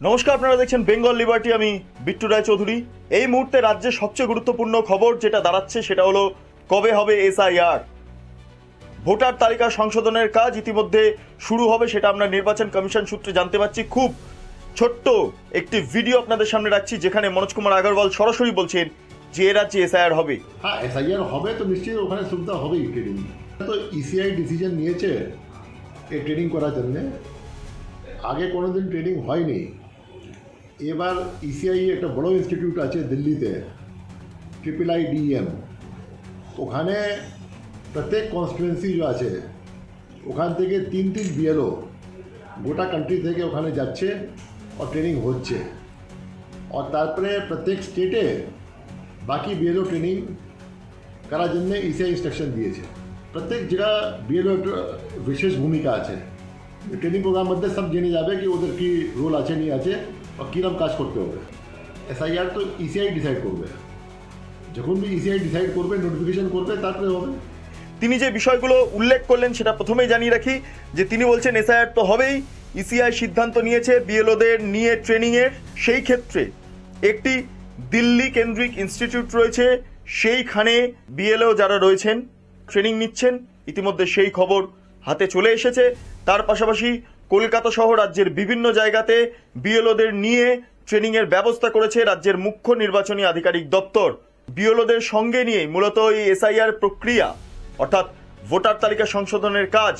নমস্কার, আপনারা দেখছেন বেঙ্গল লিবার্টি, আমি বিট্টু রায় চৌধুরী এই মুহূর্তে রাজ্যের সবচেয়ে গুরুত্বপূর্ণ খবর যেটা দাঁড়াচ্ছে সেটা হলো, কবে হবে এসআইআর? ভোটার তালিকা সংশোধনের কাজ ইতিমধ্যে শুরু হবে, সেটা আমরা নির্বাচন কমিশন সূত্রে জানতে পারছি। খুব ছোট্ট একটি ভিডিও আপনাদের সামনে রাখছি, যেখানে মনোজ কুমার আগরওয়াল সরাসরি বলছেন যে এ রাজ্যে এসআইআর হবে। হ্যাঁ এসআইআর হবে তো নিশ্চয়ই ওখানে সুবিধা হবেই তো ইসিআই ডিসিশন নিয়েছে এই করার আগে কোনো দিন ট্রেনিং হয়নি। এবার ইসিআই একটা বড় ইনস্টিটিউট আছে দিল্লিতে ট্রিপল আই ডিএম ওখানে প্রত্যেক কনস্টিটুয়েন্সি যে আছে ওখান থেকে তিন তিন বিএলও গোটা কান্ট্রি থেকে ওখানে যাচ্ছে আর ট্রেনিং হচ্ছে আর তারপরে প্রত্যেক স্টেটে বাকি বিএলও ট্রেনিং করার জন্য ইসিআই ইনস্ট্রাকশন দিয়েছে প্রত্যেক জায়গা বিএলও একটা বিশেষ ভূমিকা আছে ট্রেনিং প্রোগ্রাম মধ্যে সব জেনে যাবে কি ওদের কি রোল আছে নি আছে আর কীরকম কাজ করতে হবে এসআইআর তো ইসিআই ডিসাইড করবে যখন বি ইসিআই ডিসাইড করবে নোটিফিকেশন করবে তারপরে হবে তিনি যে বিষয়গুলো উল্লেখ করলেন সেটা প্রথমেই জানিয়ে রাখি, যে তিনি বলছেন এসআইআর তো হবেই ইসিআই সিদ্ধান্ত নিয়েছে বিএলওদের নিয়ে ট্রেনিংয়ের সেই ক্ষেত্রে একটি দিল্লি কেন্দ্রিক ইনস্টিটিউট রয়েছে, সেইখানে বিএলও যারা রয়েছেন ট্রেনিং নিচ্ছেন, ইতিমধ্যে সেই খবর হাতে চলে এসেছে। তার পাশাপাশি কলকাতা সহ রাজ্যের বিভিন্ন জায়গাতে বিএলওদের নিয়ে ট্রেনিংয়ের ব্যবস্থা করেছে রাজ্যের মুখ্য নির্বাচনী আধিকারিক দপ্তর। বিএলওদের সঙ্গে নিয়ে মূলত এই এসআইআর প্রক্রিয়া, অর্থাৎ ভোটার তালিকা সংশোধনের কাজ,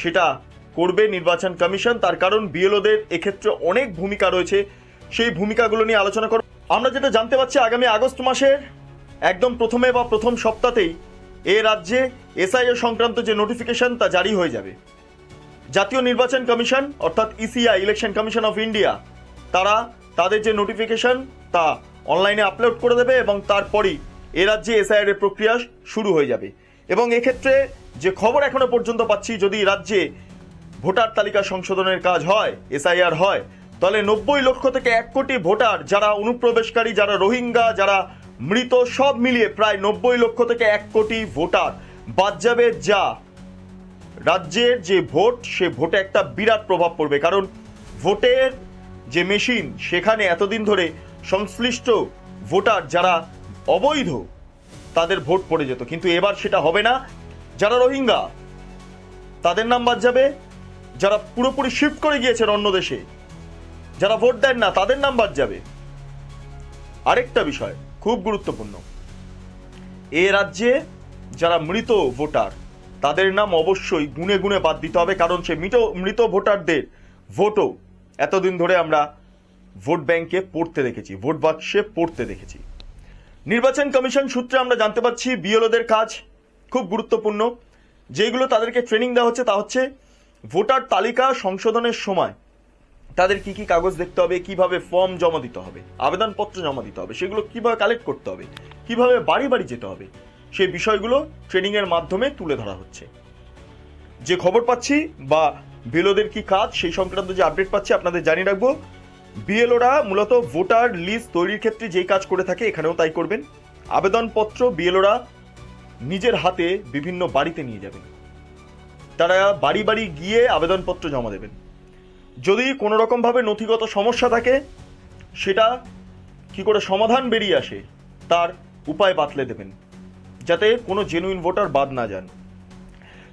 সেটা করবে নির্বাচন কমিশন। তার কারণ বিএলওদের এক্ষেত্রে অনেক ভূমিকা রয়েছে। সেই ভূমিকাগুলো নিয়ে আলোচনা করব। আমরা যেটা জানতে পারছি, আগামী আগস্ট মাসের একদম প্রথমে বা প্রথম সপ্তাহতেই এ রাজ্যে এসআইআর সংক্রান্ত যে নোটিফিকেশন, তা জারি হয়ে যাবে। জাতীয় নির্বাচন কমিশন, অর্থাৎ ECI election commission of India তারা তাদের যে নোটিফিকেশন তা অনলাইনে আপলোড করে দেবে এবং তারপরই এ রাজ্যে এসআইআর প্রক্রিয়া শুরু হয়ে যাবে। এবং এক্ষেত্রে যে খবর এখনও পর্যন্ত পাচ্ছি, যদি রাজ্যে ভোটার তালিকা সংশোধনের কাজ হয় এসআইআর হয়, তাহলে নব্বই লক্ষ থেকে এক কোটি ভোটার, যারা অনুপ্রবেশকারী, যারা রোহিঙ্গা, যারা মৃত, সব মিলিয়ে প্রায় নব্বই লক্ষ থেকে এক কোটি ভোটার। বাদ যাবে যা রাজ্যের যে ভোট, সে ভোটে একটা বিরাট প্রভাব পড়বে। কারণ ভোটের যে মেশিন, সেখানে এতদিন ধরে সংশ্লিষ্ট ভোটার যারা অবৈধ, তাদের ভোট পড়ে যেত। কিন্তু এবার সেটা হবে না। যারা রোহিঙ্গা, তাদের নাম বাদ যাবে। যারা পুরোপুরি শিফট করে গিয়েছেন অন্য দেশে, যারা ভোট দেন না, তাদের নাম বাদ যাবে। আরেকটা বিষয়, খুব গুরুত্বপূর্ণ। এ রাজ্যে যারা মৃত ভোটার তাদের নাম অবশ্যই গুনে গুনে বাদ দিতে হবে, কারণ সে মৃত মৃত ভোটারদের ভোটও এতদিন ধরে আমরা ভোট ব্যাংকে পড়তে দেখেছি, ভোট বাক্সে পড়তে দেখেছি। নির্বাচন কমিশন সূত্রে আমরা জানতে পারছি বিএলওদের কাজ খুব গুরুত্বপূর্ণ। যেগুলো তাদেরকে ট্রেনিং দেওয়া হচ্ছে তা হচ্ছে, ভোটার তালিকা সংশোধনের সময় তাদের কি কি কাগজ দেখতে হবে, কীভাবে ফর্ম জমা দিতে হবে, আবেদনপত্র জমা দিতে হবে, সেগুলো কীভাবে কালেক্ট করতে হবে, কীভাবে বাড়ি বাড়ি যেতে হবে সেই বিষয়গুলো ট্রেনিংয়ের মাধ্যমে তুলে ধরা হচ্ছে। যে খবর পাচ্ছি বা বিএলওদের কি কাজ, সেই সংক্রান্ত যে আপডেট পাচ্ছি আপনাদের জানিয়ে রাখব। বিএলওরা মূলত ভোটার লিস্ট তৈরির ক্ষেত্রে যেই কাজ করে থাকে এখানেও তাই করবেন। আবেদনপত্র বিএলওরা নিজের হাতে বিভিন্ন বাড়িতে নিয়ে যাবেন। তারা বাড়ি বাড়ি গিয়ে আবেদনপত্র জমা দেবেন। যদি কোনো রকমভাবে নথিগত সমস্যা থাকে, সেটা কি করে সমাধান বেরিয়ে আসে, তার উপায় বাতলে দেবেন। যাতে কোনো জেনুইন ভোটার বাদ না যান।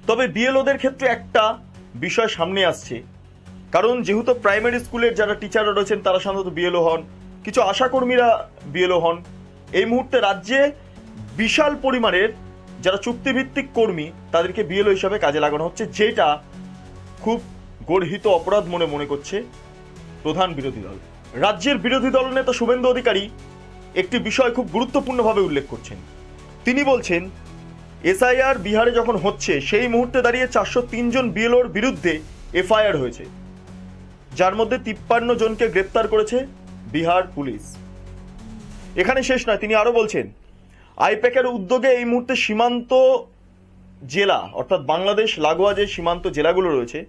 তবে বিএলওদের ক্ষেত্রে একটা বিষয় সামনে আসছে। কারণ যেহেতু প্রাইমারি স্কুলের যারা টিচাররা রয়েছেন, তারা সাধারণত বিএলও হন। কিছু আশাকর্মীরা বিএলও হন। এই মুহূর্তে রাজ্যে বিশাল পরিমাণের যারা চুক্তিভিত্তিক কর্মী, তাদেরকে বিএলও হিসাবে কাজে লাগানো হচ্ছে, যেটা খুব গর্হিত অপরাধ মনে মনে করছে প্রধান বিরোধী দল। রাজ্যের বিরোধী দল নেতা শুভেন্দু অধিকারী একটি বিষয় খুব গুরুত্বপূর্ণভাবে উল্লেখ করছেন। তিনি বলছেন, এসআইআর বিহারে যখন হচ্ছে, সেই মুহূর্তে দাঁড়িয়ে চারশো জন বিএলওর বিরুদ্ধে এফআইআর হয়েছে। যার মধ্যে তিপ্পান্ন জনকে গ্রেপ্তার করেছে বিহার পুলিশ। এখানে শেষ নয়, তিনি আরও বলছেন, আইপ্যাকের উদ্যোগে এই মুহূর্তে সীমান্ত জেলা, অর্থাৎ বাংলাদেশ লাগোয়া যে সীমান্ত জেলাগুলো রয়েছে,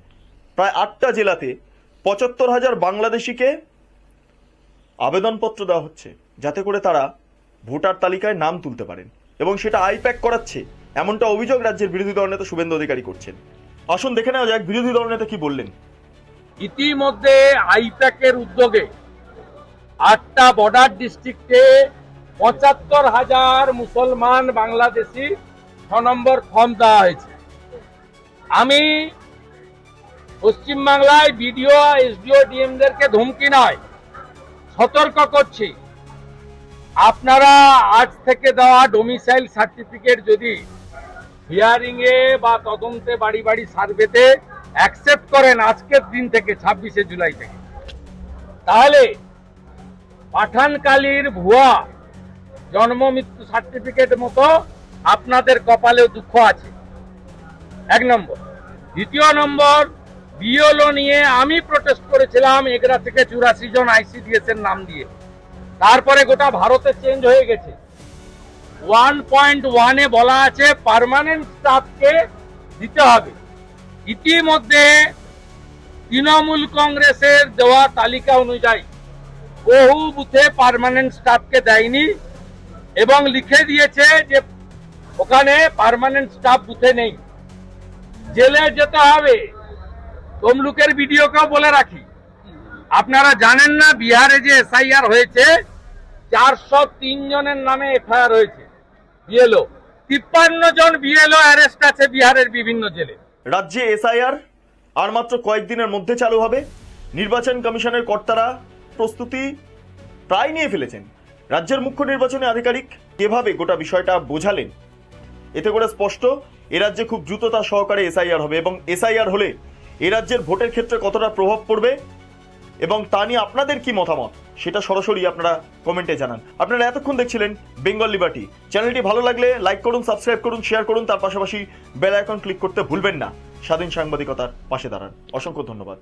প্রায় আটটা জেলাতে পঁচাত্তর হাজার বাংলাদেশিকে আবেদনপত্র দেওয়া হচ্ছে, যাতে করে তারা ভোটার তালিকায় নাম তুলতে পারেন। এবং সেটা আইপ্যাক করাচ্ছে, এমনটা অভিযোগ রাজ্যের বিরোধী দল নেতা শুভেন্দু অধিকারী করছেন। আসুন দেখে নেওয়া যাক, বিরোধী দল নেতা কি বললেন। ইতিমধ্যে আইপ্যাকের উদ্যোগে আটটা বর্ডার ডিস্ট্রিক্টে পঁচাত্তর হাজার মুসলমান বাংলাদেশি ছ নম্বর ফর্ম দেওয়া হয়েছে। আমি পশ্চিমবাংলায় বিডিও, এসডিও, ডিএমদেরকে ধমকি নয়, সতর্ক করছি। আপনারা আজ থেকে দেওয়া ডোমিসাইল সার্টিফিকেট যদি হিয়ারিং এ বা তদন্তে বাড়ি বাড়ি সার্ভেতে অ্যাকসেপ্ট করেন আজকের দিন থেকে, ছাব্বিশে জুলাই থেকে, তাহলে পাঠানকালীর ভুয়া জন্ম মৃত্যু সার্টিফিকেট মতো আপনাদের কপালেও দুঃখ আছে। এক নম্বর। দ্বিতীয় নম্বর বিওলো নিয়ে আমি প্রটেস্ট করেছিলাম এগরা থেকে চুরাশি জন আইসিডিএস এর নাম দিয়ে। তারপরে গোটা ভারতে চেঞ্জ হয়ে গেছে। ওয়ান পয়েন্ট ওয়ানে বলা আছে পার্মানেন্ট স্টাফকে দিতে হবে। ইতিমধ্যে তৃণমূল কংগ্রেসের দেওয়া তালিকা অনুযায়ী বহু বুথে পার্মানেন্ট স্টাফকে দেয়নি এবং লিখে দিয়েছে যে ওখানে পারমানেন্ট স্টাফ বুথে নেই। জেলে যেতে হবে। তমলুকের ভিডিওকেও বলে রাখি। আপনারা জানেন না, বিহারে যে এসআইআর হয়েছে চারশো তিন জনের নামে এফআইআর হয়েছে বিএলও। তিপ্পান্ন জন বিএলও অ্যারেস্ট আছে বিহারের বিভিন্ন জেলে। রাজ্যে এসআইআর আর মাত্র কয়েকদিনের মধ্যে চালু হবে। নির্বাচন কমিশনের কর্তারা প্রস্তুতি প্রায় নিয়ে ফেলেছেন। রাজ্যের মুখ্য নির্বাচনী আধিকারিক কীভাবে গোটা বিষয়টা বোঝালেন, এতে করে স্পষ্ট, এ রাজ্যে খুব দ্রুততা সহকারে এসআইআর হবে এবং এসআইআর হলে এ রাজ্যের ভোটের ক্ষেত্রে কতটা প্রভাব পড়বে এবং তা নিয়ে আপনাদের কি মতামত? সেটা সরাসরি আপনারা কমেন্টে জানান। আপনারা এতক্ষণ দেখছিলেন বেঙ্গল লিবার্টি। চ্যানেলটি ভালো লাগলে লাইক করুন, সাবস্ক্রাইব করুন, শেয়ার করুন, তার পাশাপাশি বেল আইকন ক্লিক করতে ভুলবেন না। স্বাধীন সাংবাদিকতার পাশে দাঁড়ান। অসংখ্য ধন্যবাদ।